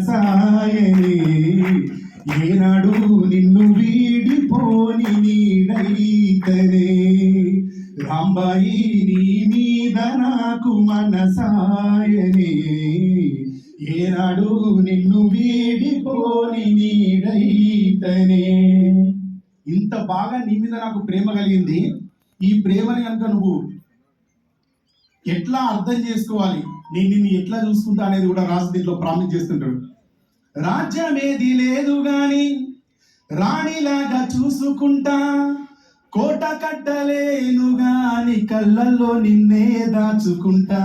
సాయని ఏనాడు నిన్ను వీడిపోని నీడైతనే రాంబాయి నీ మీద నాకు మనసాయని. ఏనాడు నిన్ను వీడిపోని నీడైతనే. ఇంత బాగా నీ మీద నాకు ప్రేమ కలిగింది. ఈ ప్రేమని కనుక నువ్వు ఎట్లా అర్థం చేసుకోవాలి? నేను నిన్ను ఎట్లా చూసుకుంటా అనేది కూడా రాసి దీంట్లో ప్రామిస్ చేస్తుంటాడు. రాజ్యమేది లేదు గాని రాణిలాగా చూసుకుంటా కోట కట్టలేను గాని కళ్ళల్లో నిన్నే దాచుకుంటా.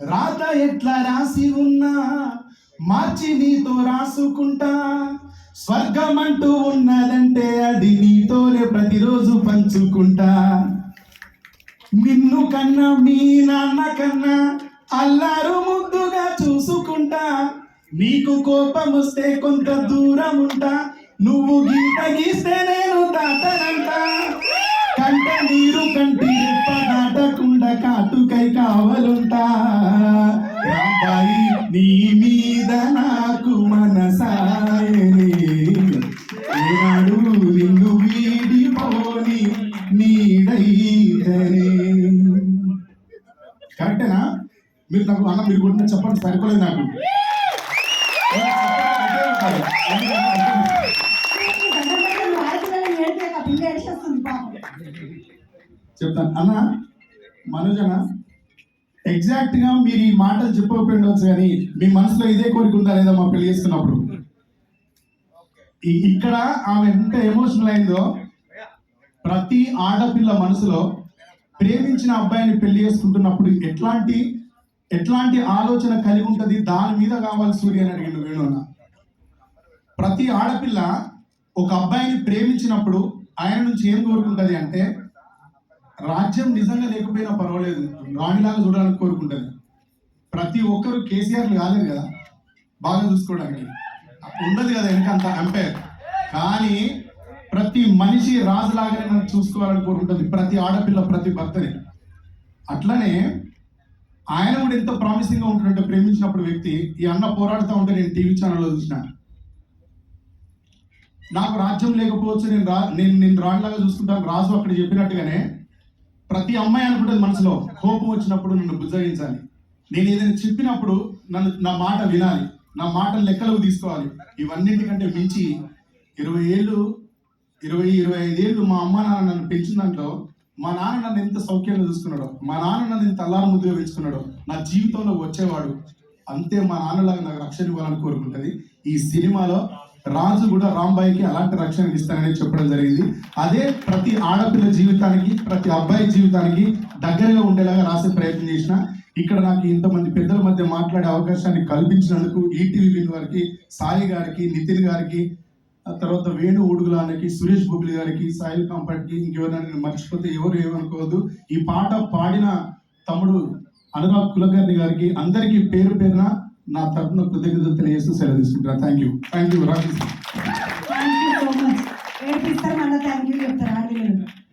రాత ఎట్లా రాసి ఉన్నా మార్చి నీతో రాసుకుంటా. స్వర్గం అంటూ ఉన్నదంటే అది నీతోనే ప్రతిరోజు పంచుకుంటా. నిన్ను కన్నా మీ నాన్న కన్నా అల్లారు ముద్దుగా చూసుకుంటా. నీకు కోపం వస్తే కొంత దూరం ఉంటా. నువ్వు గీత గీస్తే నేను దాటనంట కంట నీరు కంటి రెప్ప దాటకుండా కాటుకై కావలుంటా. రాబాయి నీ మీద నాకు మనసా మీరు నాకు అన్న మీరు కొట్టిన చెప్పండి సరిపోలేదు నాకు. చెప్తాను. అన్న మనోజన ఎగ్జాక్ట్గా మీరు ఈ మాటలు చెప్పకపోయిండవచ్చు కానీ మీ మనసులో ఇదే కోరిక ఉందా లేదా మా పెళ్ళి చేసుకున్నప్పుడు? ఇ- ఇక్కడ ఆమె ఎంత ఎమోషనల్ అయిందో ప్రతి ఆడపిల్ల మనసులో ప్రేమించిన అబ్బాయిని పెళ్ళి చేసుకుంటున్నప్పుడు ఎట్లాంటి ఎట్లాంటి ఆలోచన కలిగి ఉంటుంది? దాని మీద కావాలి సూర్య అని అడిగిండు వేణున ప్రతి ఆడపిల్ల ఒక అబ్బాయిని ప్రేమించినప్పుడు ఆయన నుంచి ఏం కోరుకుంటుంది అంటే రాజ్యం నిజంగా లేకపోయినా పర్వాలేదు. రాణిలాగా చూడాలని కోరుకుంటుంది. ప్రతి ఒక్కరు కేసీఆర్ కాలేదు కదా? బాగా చూసుకోవడానికి. ఉండదు కదా వెనకంత అంపైర్. కానీ ప్రతి మనిషి రాజులాగానే మనం చూసుకోవాలని కోరుకుంటుంది ప్రతి ఆడపిల్ల ప్రతి భర్తని. అట్లనే ఆయన కూడా ఎంతో ప్రామిసింగ్గా ఉంటుందంటే ప్రేమించినప్పుడు వ్యక్తి ఈ అన్న పోరాడుతూ ఉంటే నేను టీవీ ఛానల్లో చూసిన. నాకు రాజ్యం లేకపోవచ్చు నేను రా నేను నేను రాణిలాగా చూసుకుంటాను రాజు అక్కడ చెప్పినట్టుగానే ప్రతి అమ్మాయి అనుకుంటుంది మనసులో కోపం వచ్చినప్పుడు నన్ను బుజ్జగించాలి. నేను ఏదైనా చెప్పినప్పుడు నన్ను నా మాట వినాలి నా మాట లెక్కలోకి తీసుకోవాలి. ఇవన్నింటికంటే మించి ఇరవై ఏళ్ళు ఇరవై ఇరవై ఐదేళ్ళు మా అమ్మ నాన్న నన్ను పెంచిన దాంట్లో మా నాన్న నన్ను ఎంత సౌఖ్యంగా చూసుకున్నాడో. మా నాన్న నన్ను ఎంత అల్లారం ముద్దుగా పెంచుకున్నాడో. నా జీవితంలో వచ్చేవాడు అంతే మా నాన్నలాగా నాకు రక్షణ ఇవ్వాలని కోరుకుంటుంది. ఈ సినిమాలో రాజు కూడా రాంబాయికి అలాంటి రక్షణ ఇస్తానని చెప్పడం జరిగింది. అదే ప్రతి ఆడపిల్ల జీవితానికి ప్రతి అబ్బాయి జీవితానికి దగ్గరగా ఉండేలాగా రాసే ప్రయత్నం చేసిన. ఇక్కడ నాకు ఇంతమంది పెద్దల మధ్య మాట్లాడే అవకాశాన్ని కల్పించినందుకు ఈటీవీ వారికి సాయి గారికి నితిన్ గారికి తర్వాత వేణు ఊడుగులానికి సురేష్ బొగ్లి గారికి సాయిల్ కంపట్కి ఇంకెవరైనా నేను మర్చిపోతే ఎవరు ఏమనుకోవద్దు. ఈ పాట పాడిన తమ్ముడు అనురాగ్ కులకర్ణి గారికి అందరికీ పేరు పేరున నా తరఫున కృతజ్ఞతలు తెలియజేస్తూ సెలవు తీసుకుంటున్నాను thank you thank you Raju thank you so much ఏడిపిస్తారు మళ్ళీ థ్యాంక్ యూ చెప్తారు.